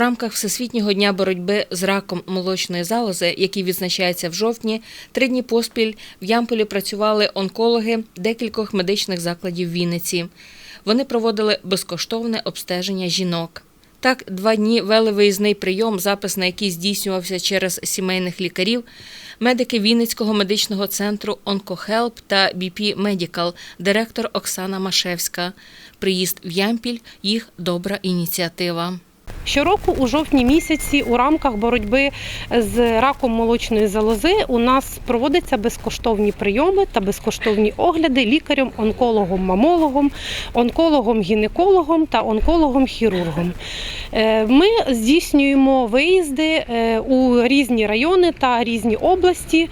рамках Всесвітнього дня боротьби з раком молочної залози, який відзначається в жовтні, три дні поспіль в Ямполі працювали онкологи декількох медичних закладів Вінниці. Вони проводили безкоштовне обстеження жінок. Так, два дні вели виїзний прийом, запис на який здійснювався через сімейних лікарів, медики Вінницького медичного центру «Онкохелп» та «БІПІ Медікал», директор Оксана Машевська. Приїзд в Ямпіль – їх добра ініціатива. Щороку у жовтні місяці у рамках боротьби з раком молочної залози у нас проводяться безкоштовні прийоми та безкоштовні огляди лікарем, онкологом, мамологом, онкологом, гінекологом та онкологом, хірургом. Е, Ми здійснюємо виїзди е, у різні райони та різні області.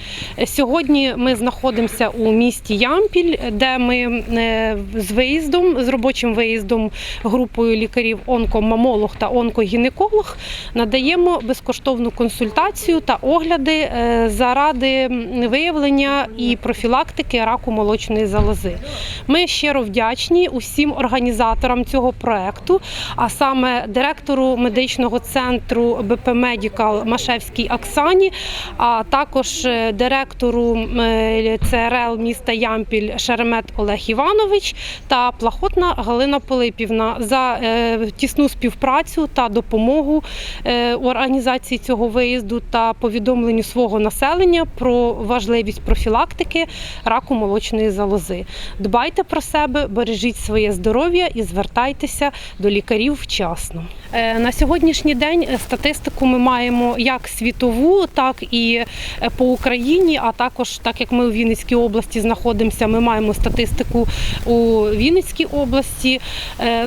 Сьогодні ми знаходимося у місті Ямпіль, де ми е, з виїздом, з робочим виїздом групою лікарів онкомамолог та онкогінеколог надаємо безкоштовну консультацію та огляди е, заради виявлення і профілактики раку молочної залози. Ми щиро вдячні усім організаторам цього проекту, а саме директору медичного центру БП Медікал Машевській Оксані, а також е, директору е, ЦРЛ міста Ямпіль Шеремет Олег Іванович та Плахотна Галина Пилипівна за тісну співпрацю та допомогу е, організації цього виїзду та повідомленню свого населення про важливість профілактики раку молочної залози. Дбайте про себе, бережіть своє здоров'я і звертайтеся до лікарів вчасно. Е, На сьогоднішній день е, статистику ми маємо як світову, так і е, по Україні. А також, так як ми у Вінницькій області знаходимося, ми маємо статистику у Вінницькій області.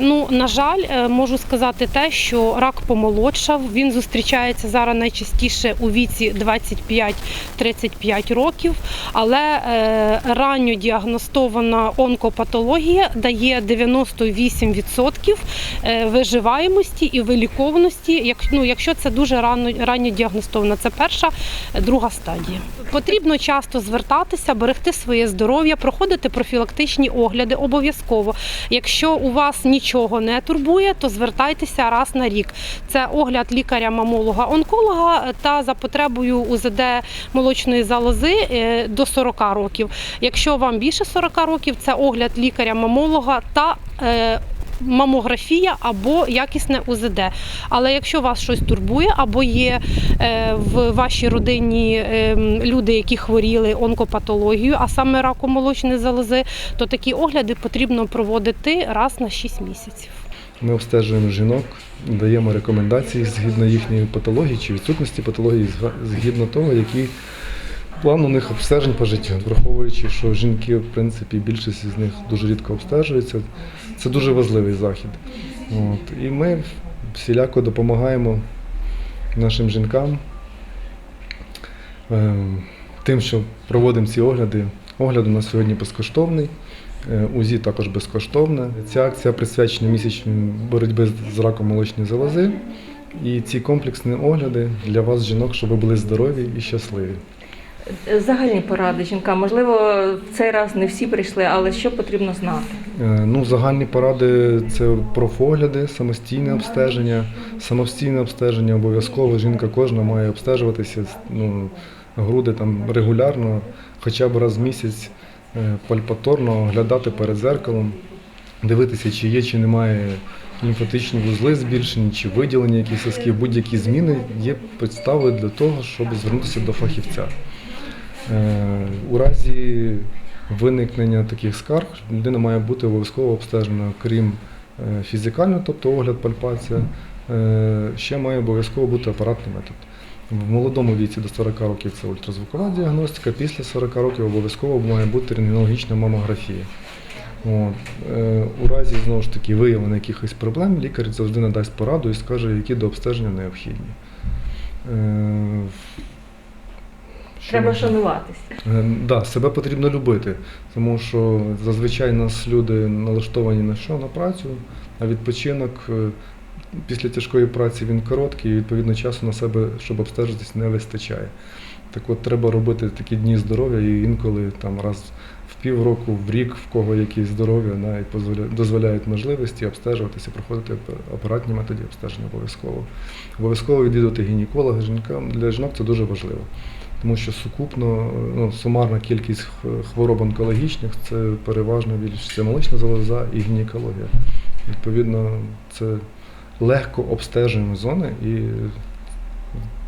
Ну, на жаль, можу сказати те, що рак помолодшав. Він зустрічається зараз найчастіше у віці 25-35 років, але ранньо діагностована онкопатологія дає 98% е, виживаємості і вилікованості, як, ну, якщо це дуже рано, ранньо діагностовано. Це перша, друга стадія. Потрібно часто звертатися, берегти своє здоров'я, проходити профілактичні огляди обов'язково. Якщо у вас нічого не турбує, то звертайтеся раз на рік. Це огляд лікаря-мамолога, онколога та за потребою УЗД молочної залози е, до 40 років. Якщо вам більше 40 років, це огляд лікаря-мамолога та е, Мамографія або якісне УЗД. Але якщо вас щось турбує, або є е, в вашій родині е, люди, які хворіли онкопатологією, а саме раком молочної залози, то такі огляди потрібно проводити раз на 6 місяців. Ми обстежуємо жінок, даємо рекомендації згідно їхньої патології чи відсутності патології, згідно того, який план у них обстежень по життю, враховуючи, що жінки, в принципі, більшість з них дуже рідко обстежуються. Це дуже важливий захід. От. І ми всіляко допомагаємо нашим жінкам ем, тим, що проводимо ці огляди. Огляд у нас сьогодні безкоштовний. Е, УЗІ також безкоштовне. Ця акція присвячена місячній боротьбі з раком молочної залози. І ці комплексні огляди для вас, жінок, щоб ви були здорові і щасливі. Загальні поради жінкам. Можливо, в цей раз не всі прийшли, але що потрібно знати? Е, Ну, загальні поради це профогляди, самостійне обстеження. Самостійне обстеження обов'язково. Жінка кожна має обстежуватися ну, груди там регулярно, хоча б раз в місяць е, пальпаторно оглядати перед зеркалом, дивитися, чи є, чи немає лімфатичні вузли збільшені, чи виділення якісь сосків, будь-які зміни є підставою для того, щоб звернутися до фахівця. Е, У разі виникнення таких скарг людина має бути обов'язково обстежена, крім е, фізикального, тобто огляд, пальпація, е, ще має обов'язково бути апаратний метод. В молодому віці до 40 років це ультразвукова діагностика, після 40 років обов'язково має бути рентгенологічна мамографія. От. У разі знову ж таки виявлення якихось проблем, лікар завжди надасть пораду і скаже, які до обстеження необхідні. Треба шануватися. Е, Да, себе потрібно любити, тому що зазвичай нас люди налаштовані на що? На працю, а відпочинок е, після тяжкої праці він короткий, і відповідно часу на себе, щоб обстежитись, не вистачає. Так от треба робити такі дні здоров'я і інколи там раз в півроку, в рік, в кого якісь здоров'я, навіть дозволя- дозволяють можливості обстежуватися, проходити апаратні методи обстеження обов'язково. Обов'язково відвідувати гінеколога жінкам. Для жінок це дуже важливо. Тому що сукупно, ну, сумарна кількість хвороб онкологічних це переважно більш це молочна залоза і гінекологія. Відповідно, це легко обстежуємо зони і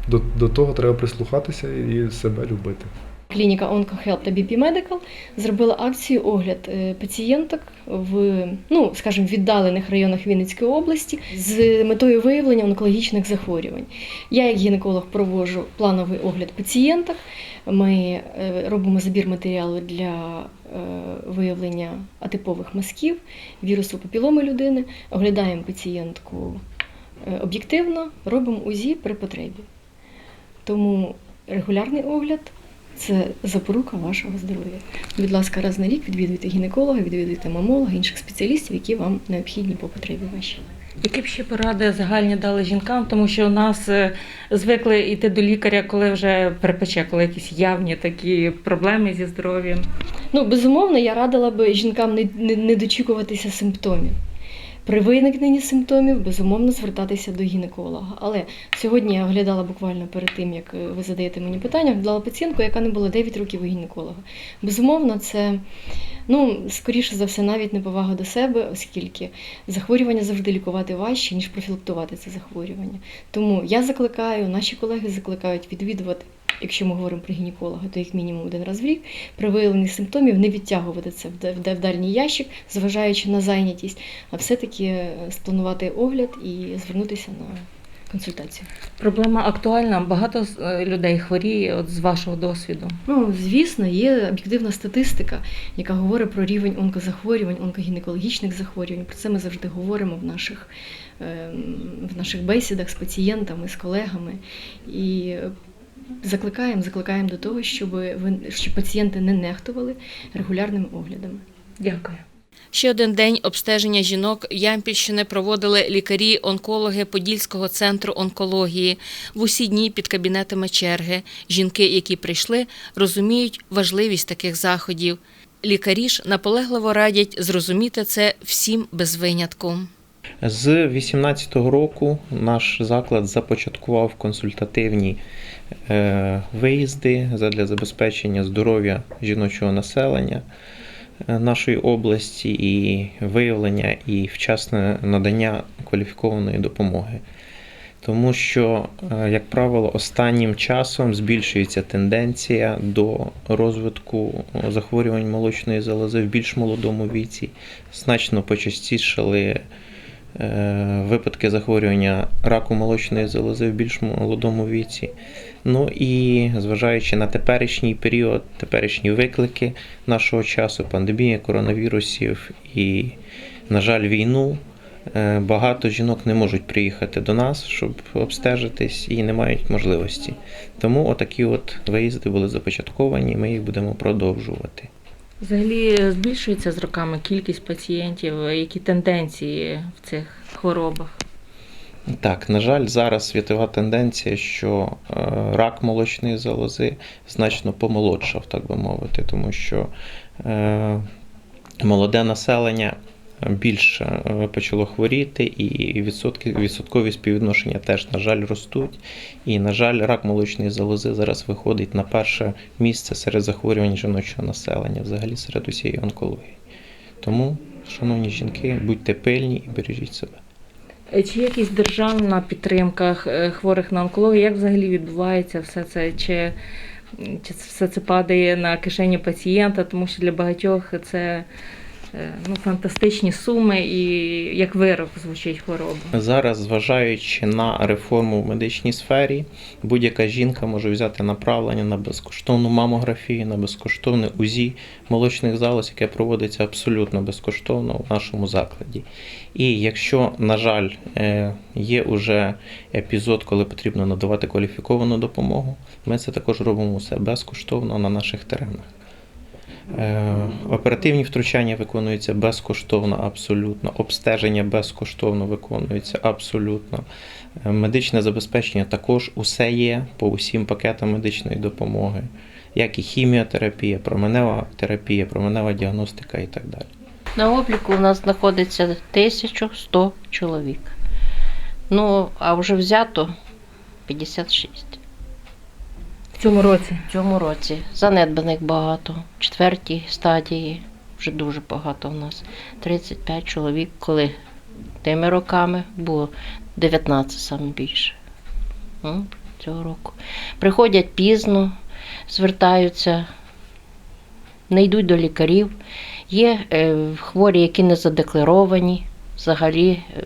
до, до того треба прислухатися і себе любити. Клініка OncoHelp та BP Medical зробила акцію огляд е, пацієнток в, ну, скажімо, віддалених районах Вінницької області з метою виявлення онкологічних захворювань. Я, як гінеколог, проводжу плановий огляд пацієнток. Ми е, робимо забір матеріалу для е, виявлення атипових мазків, вірусу папіломи людини, оглядаємо пацієнтку об'єктивно, робимо УЗІ при потребі. Тому регулярний огляд це запорука вашого здоров'я. Будь ласка, раз на рік відвідуйте гінеколога, відвідуйте мамолога, інших спеціалістів, які вам необхідні по потребі вашій. Які б ще поради загальні дали жінкам, тому що у нас е, звикли йти до лікаря, коли вже припече, коли якісь явні такі проблеми зі здоров'ям. Ну, безумовно, я радила би жінкам не, не, не дочікуватися симптомів. При виникненні симптомів, безумовно, звертатися до гінеколога. Але сьогодні я оглядала буквально перед тим, як е, ви задаєте мені питання, оглядала пацієнтку, яка не була 9 років у гінеколога. Безумовно, це ну, скоріше за все, навіть неповага до себе, оскільки захворювання завжди лікувати важче, ніж профілактувати це захворювання. Тому я закликаю, наші колеги закликають відвідувати. Якщо ми говоримо про гінеколога, то як мінімум один раз в рік при виявленні симптомів не відтягувати це в дальній ящик, зважаючи на зайнятість, а все-таки е, спланувати огляд і звернутися на консультацію. Проблема актуальна. Багато е, людей хворіє от з вашого досвіду. Ну, звісно, є об'єктивна статистика, яка говорить про рівень онкозахворювань, онкогінекологічних захворювань. Про це ми завжди говоримо в наших, ем, в наших бесідах з пацієнтами, з колегами. І закликаємо, закликаємо до того, щоб, ви, щоб пацієнти не нехтували регулярними оглядами. Дякую. Ще один день обстеження жінок Ямпільщини проводили лікарі-онкологи Подільського центру онкології. В усі дні під кабінетами черги. Жінки, які прийшли, розуміють важливість таких заходів. Лікарі ж наполегливо радять зрозуміти це всім без винятку. З 2018 року наш заклад започаткував консультативні е, виїзди для забезпечення здоров'я жіночого населення е, нашої області і виявлення і вчасне надання кваліфікованої допомоги. Тому що, е, як правило, останнім часом збільшується тенденція до розвитку захворювань молочної залози в більш молодому віці. Значно почастішали випадки захворювання раку молочної залози в більш молодому віці. Ну і зважаючи на теперішній період, теперішні виклики нашого часу, пандемія коронавірусів і, на жаль, війну. е, Багато жінок не можуть приїхати до нас, щоб обстежитись, і не мають можливості. Тому отакі от виїзди були започатковані, ми їх будемо продовжувати. Взагалі збільшується з роками кількість пацієнтів, які тенденції в цих хворобах. Так, на жаль, зараз світова тенденція, що е, рак молочної залози значно помолодшав, так би мовити, тому що е, молоде населення більше е, почало хворіти, і відсотки, відсоткові співвідношення теж, на жаль, ростуть. І, на жаль, рак молочної залози зараз виходить на перше місце серед захворювань жіночого населення, взагалі серед усієї онкології. Тому, шановні жінки, будьте пильні і бережіть себе. Е, Чи є якась державна підтримка е, хворих на онкологію? Як взагалі відбувається все це? Чи, чи все це падає на кишені пацієнта, тому що для багатьох це ну, фантастичні суми і як вирок звучить хвороба. Зараз, зважаючи на реформу в медичній сфері, будь-яка жінка може взяти направлення на безкоштовну мамографію, на безкоштовне УЗІ молочних залоз, яке проводиться абсолютно безкоштовно в нашому закладі. І якщо, на жаль, е, є уже епізод, коли потрібно надавати кваліфіковану допомогу, ми це також робимо все безкоштовно на наших теренах. Е, Оперативні втручання виконуються безкоштовно, абсолютно. Обстеження безкоштовно виконується абсолютно. Е, Медичне забезпечення також усе є по усім пакетам медичної допомоги, як і хіміотерапія, променева терапія, променева діагностика і так далі. На обліку у нас знаходиться 1100 чоловік. Ну, а вже взято 56 В цьому році. в цьому році. Занедбаних багато. В четвертій стадії вже дуже багато у нас. 35 чоловік, коли тими роками було 19 саме більше. Цього року. Приходять пізно, звертаються, не йдуть до лікарів. Є е, хворі, які не задекларовані, взагалі е,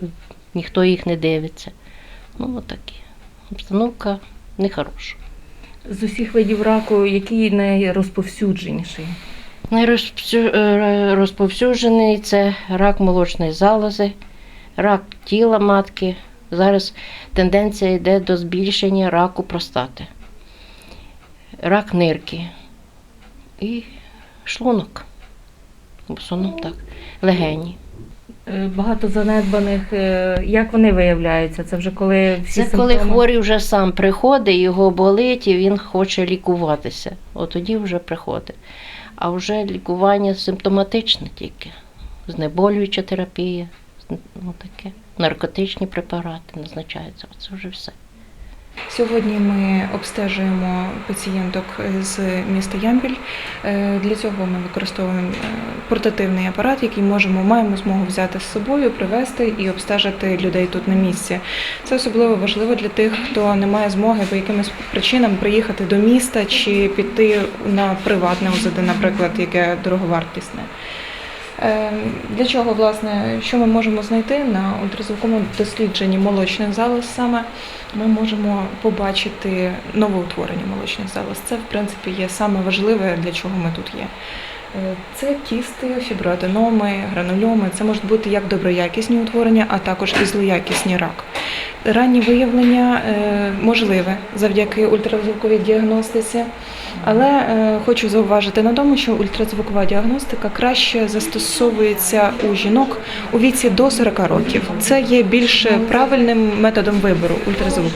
ніхто їх не дивиться. Ну, отакі. Обстановка нехороша. З усіх видів раку, який найрозповсюдженіший? Найрозповсюджений це рак молочної залози, рак тіла матки. Зараз тенденція йде до збільшення раку простати, рак нирки і шлунок. В основному так. Легені. Е, Багато занедбаних. е, Як вони виявляються? Це вже коли всі Це коли хворий вже сам приходить, його болить і він хоче лікуватися. От тоді вже приходить. А вже лікування симптоматичне тільки. Знеболююча терапія, ну таке. Наркотичні препарати назначаються. Це вже все. Сьогодні ми обстежуємо пацієнток з міста Ямпіль. Е, Для цього ми використовуємо е, портативний апарат, який можемо маємо змогу взяти з собою, привезти і обстежити людей тут на місці. Це особливо важливо для тих, хто не має змоги по якимось причинам приїхати до міста чи піти на приватне УЗД, наприклад, яке дороговартісне. Е, Для чого, власне, що ми можемо знайти на ультразвуковому дослідженні молочних залоз саме? Ми можемо побачити новоутворення молочних залоз. Це, в принципі, є саме важливе, для чого ми тут є. Е, Це кісти, фіброаденоми, гранульоми. Це можуть бути як доброякісні утворення, а також і злоякісні рак. Раннє виявлення е, можливе завдяки ультразвуковій діагностиці, але е, хочу зауважити на тому, що ультразвукова діагностика краще застосовується у жінок у віці до 40 років. Це є більш правильним методом вибору ультразвук.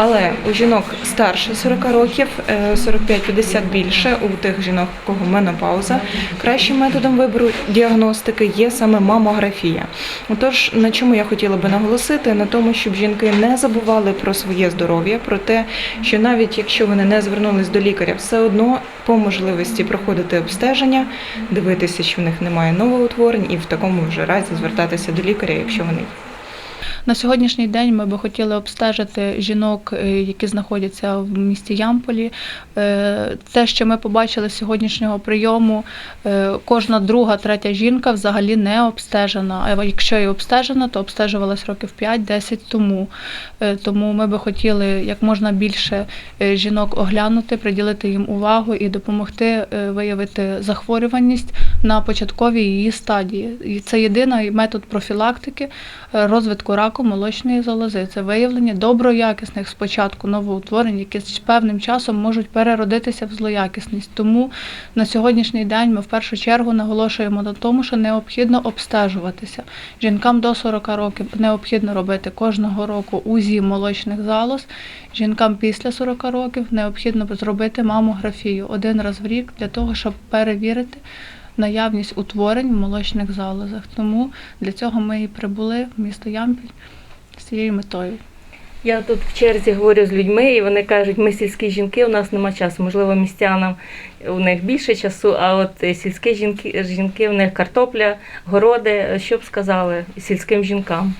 Але у жінок старше 40 років, е, 45-50 більше, у тих жінок, у кого менопауза, кращим методом вибору діагностики є саме мамографія. Отож, на чому я хотіла би наголосити, на тому, щоб жінки не забували про своє здоров'я, про те, що навіть якщо вони не звернулись до лікаря, все одно по можливості проходити обстеження, дивитися, чи в них немає новоутворень, і в такому вже разі звертатися до лікаря, якщо вони. На сьогоднішній день ми би хотіли обстежити жінок, е, які знаходяться в місті Ямполі. Е, Те, що ми побачили з сьогоднішнього прийому, е, кожна друга, третя жінка взагалі не обстежена. А якщо і обстежена, то обстежувалась років 5-10 тому. Тому ми би хотіли як можна більше жінок оглянути, приділити їм увагу і допомогти виявити захворюваність на початковій її стадії. І це єдиний метод профілактики розвитку раку молочної залози. Це виявлення доброякісних спочатку новоутворень, які з певним часом можуть переродитися в злоякісність. Тому на сьогоднішній день ми в першу чергу наголошуємо на тому, що необхідно обстежуватися. Жінкам до 40 років необхідно робити кожного року УЗІ молочних залоз. Жінкам після 40 років необхідно зробити мамографію один раз в рік для того, щоб перевірити наявність утворень в молочних залозах. Тому для цього ми і прибули в місто Ямпіль з цією метою. Я тут в черзі говорю з людьми, і вони кажуть, ми сільські жінки, у нас нема часу. Можливо, містянам у них більше часу, а от е, сільські жінки, жінки, у них картопля, городи. Що б сказали сільським жінкам?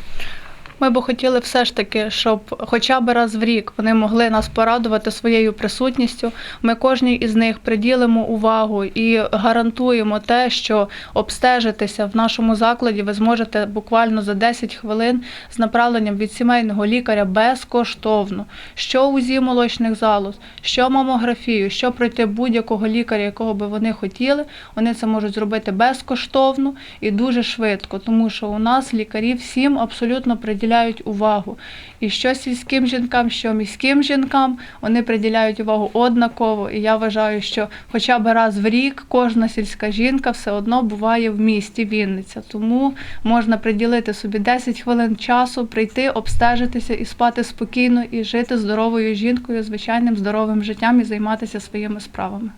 Ми б хотіли все ж таки, щоб хоча б раз в рік вони могли нас порадувати своєю присутністю. Ми кожній із них приділимо увагу і гарантуємо те, що обстежитися в нашому закладі ви зможете буквально за 10 хвилин з направленням від сімейного лікаря безкоштовно. Що УЗІ молочних залоз, що мамографію, що пройти будь-якого лікаря, якого би вони хотіли, вони це можуть зробити безкоштовно і дуже швидко, тому що у нас лікарі всім абсолютно приділяють приділяють увагу. І що сільським жінкам, що міським жінкам вони приділяють увагу однаково. І я вважаю, що хоча б раз в рік кожна сільська жінка все одно буває в місті Вінниця. Тому можна приділити собі 10 хвилин часу, прийти, обстежитися і спати спокійно, і жити здоровою жінкою, звичайним здоровим життям і займатися своїми справами.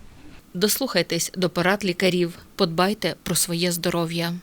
Дослухайтесь до порад лікарів, подбайте про своє здоров'я.